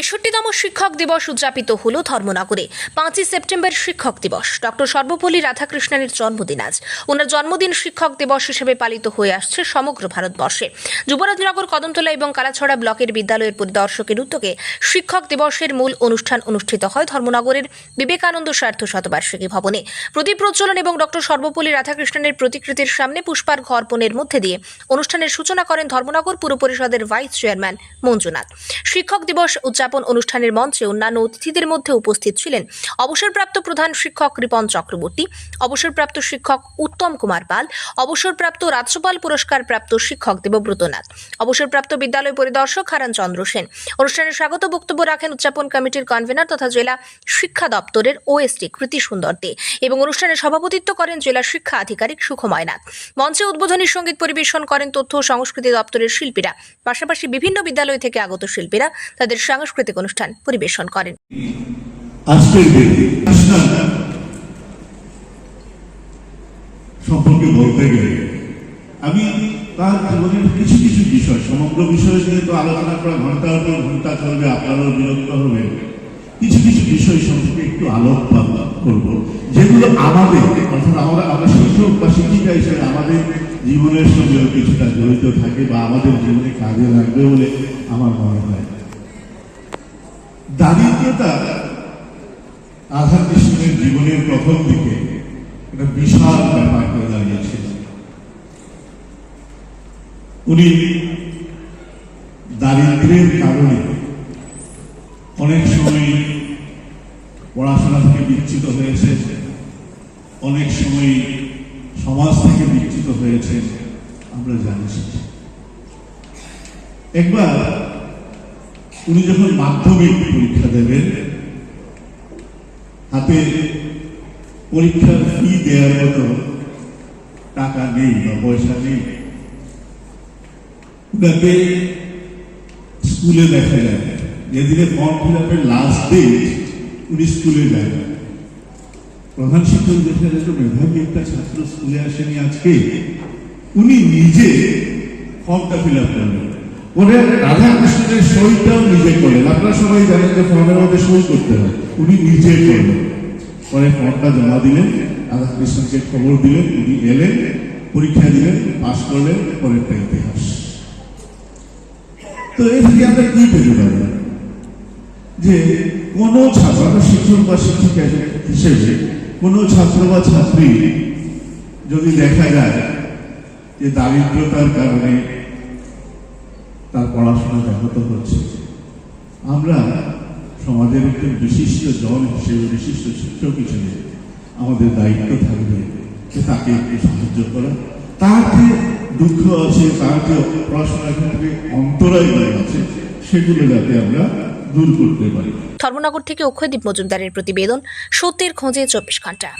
তেষট্টিতম শিক্ষক দিবস উদযাপিত হল ধর্মনগরে। পাঁচই সেপ্টেম্বর শিক্ষক দিবস। ডক্টর সর্বপল্লী রাধাকৃষ্ণনের জন্মদিন আজ। ওনার জন্মদিন শিক্ষক দিবস হিসেবে পালিত হয়ে আসছে সমগ্র ভারতবর্ষে। যুবরাজনগর, কদমতলা এবং কালাছড়া ব্লকের বিদ্যালয়ের পরিদর্শকের উদ্যোগে শিক্ষক দিবসের মূল অনুষ্ঠান অনুষ্ঠিত হয় ধর্মনগরের বিবেকানন্দ স্বার্থ শতবার্ষিকী ভবনে। প্রদীপ প্রজ্বলন এবং ডক্টর সর্বপল্লী রাধাকৃষ্ণনের প্রতিকৃতির সামনে পুষ্পার্ঘ অর্পণের মধ্যে দিয়ে অনুষ্ঠানের সূচনা করেন ধর্মনগর পুর পরিষদের ভাইস চেয়ারম্যান মঞ্জুনাথ। শিক্ষক দিবস উদযাপন অনুষ্ঠানের মঞ্চে অন্যান্য অতিথিদের মধ্যে উপস্থিত ছিলেন অবসরপ্রাপ্ত প্রধান শিক্ষক রিপন চক্রবর্তী, অবসরপ্রাপ্ত শিক্ষক উত্তম কুমার পাল, অবসরপ্রাপ্ত রাজ্যপাল পুরস্কার প্রাপ্ত শিক্ষক দেবব্রত নাথ, অবসরপ্রাপ্ত বিদ্যালয় পরিদর্শক হারান চন্দ্র সেন। অনুষ্ঠানে স্বাগত বক্তব্য রাখেন উদযাপন কমিটির কনভেনার তথা জেলা শিক্ষা দপ্তরের ওএসডি কৃতি সুন্দর দে এবং অনুষ্ঠানে সভাপতিত্ব করেন জেলা শিক্ষা আধিকারিক সুখময় নাথ। মঞ্চে উদ্বোধনী সংগীত পরিবেশন করেন তথ্য ও সংস্কৃতি দপ্তরের শিল্পীরা, পাশাপাশি বিভিন্ন বিদ্যালয় থেকে আগত শিল্পীরা, তাদের সাংস্কৃতিক অনুষ্ঠান পরিবেশন করেন। সম্পর্কে বলতে গেলে, আমি তার জীবনের কিছু কিছু বিষয়, সমগ্র যেহেতু আলোচনা করা ঘণ্টার পর ঘণ্টা চলবে বিরক্ত কিছু কিছু বিষয় সম্পর্কে একটু আলোকপাত করব, যেগুলো আমাদের, অর্থাৎ আমরা আমরা শিক্ষক বা শিক্ষিকা হিসেবে আমাদের জীবনের সঙ্গেও কিছুটা জড়িত থাকে বা আমাদের জীবনে কাজে লাগবে বলে আমার মনে হয়। দারিদ্রতা রাধা কৃষ্ণের জীবনের প্রথম দিকে একটা বিশাল ব্যাপার হয়ে দাঁড়িয়েছিল। উনি দারিদ্রের কারণে অনেক সময় পড়াশোনা থেকে বিচ্ছিত হয়েছে, অনেক সময় সমাজ থেকে বিচ্ছিত হয়েছে, আমরা জানি। একবার উনি যখন মাধ্যমিক পরীক্ষা দেবেন, হাতে পরীক্ষার ফি দেওয়ার মতো টাকা নেই বা পয়সা নেই। উনাকে স্কুলে দেখা যায় যেদিনে ফর্ম ফিল আপের লাস্ট ডেট উনি স্কুলে যায় প্রধান শিক্ষক দেখে একটু মেধাবী একটা ছাত্র স্কুলে আসেনি আজকে। উনি নিজে ফর্মটা ফিল আপ করলেন ওরে রাধাকৃষ্ণের সইটাও নিজে করলেন। আপনারা সবাই জানেন যে ফর্মের মধ্যে সই করতে হয়। উনি নিজে করলেন। পরে ফর্মটা জমা দিলেন, রাধাকৃষ্ণকে খবর দিলেন, উনি এলেন, পরীক্ষা দিলেন, পাশ করলেন, পরেরটা ইতিহাস। তো এই থেকে আমরা কি পেতে পারি? যে কোন ছাত্র শিক্ষক বা শিক্ষিকা হিসেবে কোন ছাত্র বা ছাত্রী যদি দেখা যায় যে দারিদ্রতার কারণে তার পড়াশোনা ব্যাহত হচ্ছে। আমরা সমাজের একজন বিশিষ্ট জন হিসেবে বিশিষ্ট শিক্ষক হিসেবে আমাদের দায়িত্ব থাকবে যে তাকে একটু সাহায্য করা। তার যে দুঃখ আছে, তার যে পড়াশোনার ক্ষেত্রে অন্তরায় আছে সেগুলো যাতে আমরা দূর করতে পারি। ধর্মনগর থেকে অক্ষয়দীপ মজুমদারের প্রতিবেদন, সত্যের খোঁজে চব্বিশ ঘণ্টা।